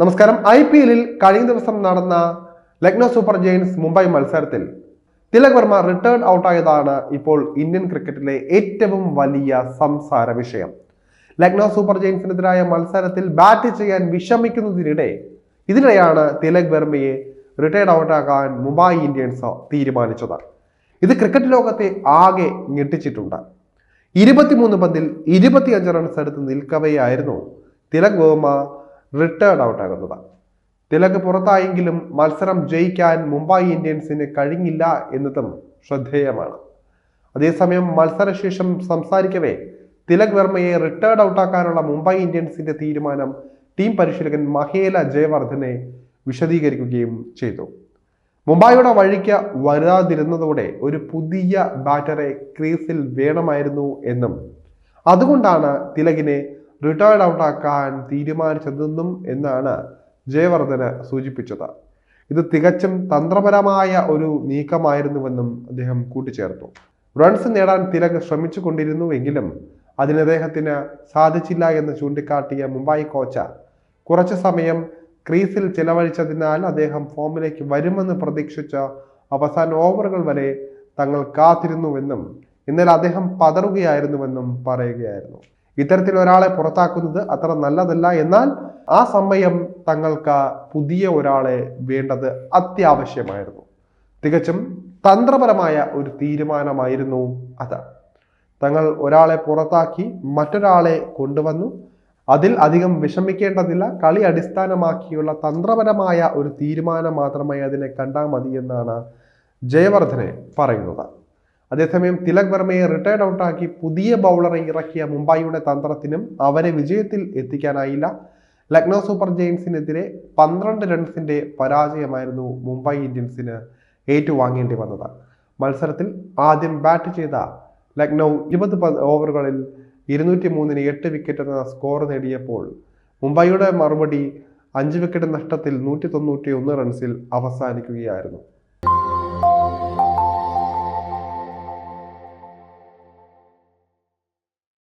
നമസ്കാരം. I P എല്ലിൽ കഴിഞ്ഞ ദിവസം നടന്ന ലക്നോ സൂപ്പർ ജെയിൻസ് മുംബൈ മത്സരത്തിൽ തിലക് വർമ്മ റിട്ടേൺ ഔട്ടായതാണ് ഇപ്പോൾ ഇന്ത്യൻ ക്രിക്കറ്റിലെ ഏറ്റവും വലിയ സംസാര വിഷയം. ലക്നോ സൂപ്പർ ജെയിൻസിനെതിരായ മത്സരത്തിൽ ബാറ്റ് ചെയ്യാൻ വിഷമിക്കുന്നതിനിടെ ഇതിനിടെയാണ് തിലക് വർമ്മയെ റിട്ടയർഡ് ഔട്ടാക്കാൻ മുംബൈ ഇന്ത്യൻസ് തീരുമാനിച്ചത്. ഇത് ക്രിക്കറ്റ് ലോകത്തെ ആകെ ഞെട്ടിച്ചിട്ടുണ്ട്. ഇരുപത്തിമൂന്ന് പന്തിൽ ഇരുപത്തിയഞ്ച് റൺസ് എടുത്ത് നിൽക്കവെയായിരുന്നു തിലക് വർമ്മ റിട്ടേർഡ് ഔട്ടാകുന്നത്. തിലക് പുറത്തായെങ്കിലും മത്സരം ജയിക്കാൻ മുംബൈ ഇന്ത്യൻസിന് കഴിഞ്ഞില്ല എന്നതും ശ്രദ്ധേയമാണ്. അതേസമയം മത്സരശേഷം സംസാരിക്കവേ തിലക് വർമ്മയെ റിട്ടേർഡ് ഔട്ടാക്കാനുള്ള മുംബൈ ഇന്ത്യൻസിന്റെ തീരുമാനം ടീം പരിശീലകൻ മഹേല ജയവർദ്ധനെ വിശദീകരിക്കുകയും ചെയ്തു. മുംബൈയുടെ വഴിക്ക് വരാതിരുന്നതോടെ ഒരു പുതിയ ബാറ്ററെ ക്രീസിൽ വേണമായിരുന്നു എന്നും. അതുകൊണ്ടാണ് തിലകിനെ റിട്ടയർഡ് ഔട്ടാക്കാൻ തീരുമാനിച്ചതെന്നും എന്നാണ് ജയവർദ്ധന് സൂചിപ്പിച്ചത്. ഇത് തികച്ചും തന്ത്രപരമായ ഒരു നീക്കമായിരുന്നുവെന്നും അദ്ദേഹം കൂട്ടിച്ചേർത്തു. റൺസ് നേടാൻ തിലക് ശ്രമിച്ചു കൊണ്ടിരുന്നുവെങ്കിലും അതിന് അദ്ദേഹത്തിന് സാധിച്ചില്ല എന്ന് ചൂണ്ടിക്കാട്ടിയ മുംബൈ കോച്ച കുറച്ചു സമയം ക്രീസിൽ ചെലവഴിച്ചതിനാൽ അദ്ദേഹം ഫോമിലേക്ക് വരുമെന്ന് പ്രതീക്ഷിച്ച അവസാന ഓവറുകൾ വരെ തങ്ങൾ കാത്തിരുന്നുവെന്നും എന്നാൽ അദ്ദേഹം പതറുകയായിരുന്നുവെന്നും പറയുകയായിരുന്നു. ഇത്തരത്തിൽ ഒരാളെ പുറത്താക്കുന്നത് അത്ര നല്ലതല്ല. എന്നാൽ ആ സമയം തങ്ങൾക്ക് പുതിയ ഒരാളെ വേണ്ടത് അത്യാവശ്യമായിരുന്നു. തികച്ചും തന്ത്രപരമായ ഒരു തീരുമാനമായിരുന്നു അത്. തങ്ങൾ ഒരാളെ പുറത്താക്കി മറ്റൊരാളെ കൊണ്ടുവന്നു. അതിൽ അധികം വിഷമിക്കേണ്ടതില്ല. കളി അടിസ്ഥാനമാക്കിയുള്ള തന്ത്രപരമായ ഒരു തീരുമാനം മാത്രമായി അതിനെ കണ്ടാൽ മതി എന്നാണ് ജയവർദ്ധനെ പറയുന്നത്. അതേസമയം തിലക് വർമ്മയെ റിട്ടയർഡ് ഔട്ടാക്കി പുതിയ ബൗളറെ ഇറക്കിയ മുംബൈയുടെ തന്ത്രത്തിനും അവരെ വിജയത്തിൽ എത്തിക്കാനായില്ല. ലക്നൗ സൂപ്പർ ജെയിൻസിനെതിരെ പന്ത്രണ്ട് റൺസിന്റെ പരാജയമായിരുന്നു മുംബൈ ഇന്ത്യൻസിന് ഏറ്റുവാങ്ങേണ്ടി വന്നത്. മത്സരത്തിൽ ആദ്യം ബാറ്റ് ചെയ്ത ലക്നൗ ഇരുപത് ഓവറുകളിൽ ഇരുന്നൂറ്റി മൂന്നിന് എട്ട് വിക്കറ്റ് എന്ന സ്കോർ നേടിയപ്പോൾ മുംബൈയുടെ മറുപടി അഞ്ച് വിക്കറ്റ് നഷ്ടത്തിൽ നൂറ്റി തൊണ്ണൂറ്റി ഒന്ന് റൺസിൽ അവസാനിക്കുകയായിരുന്നു.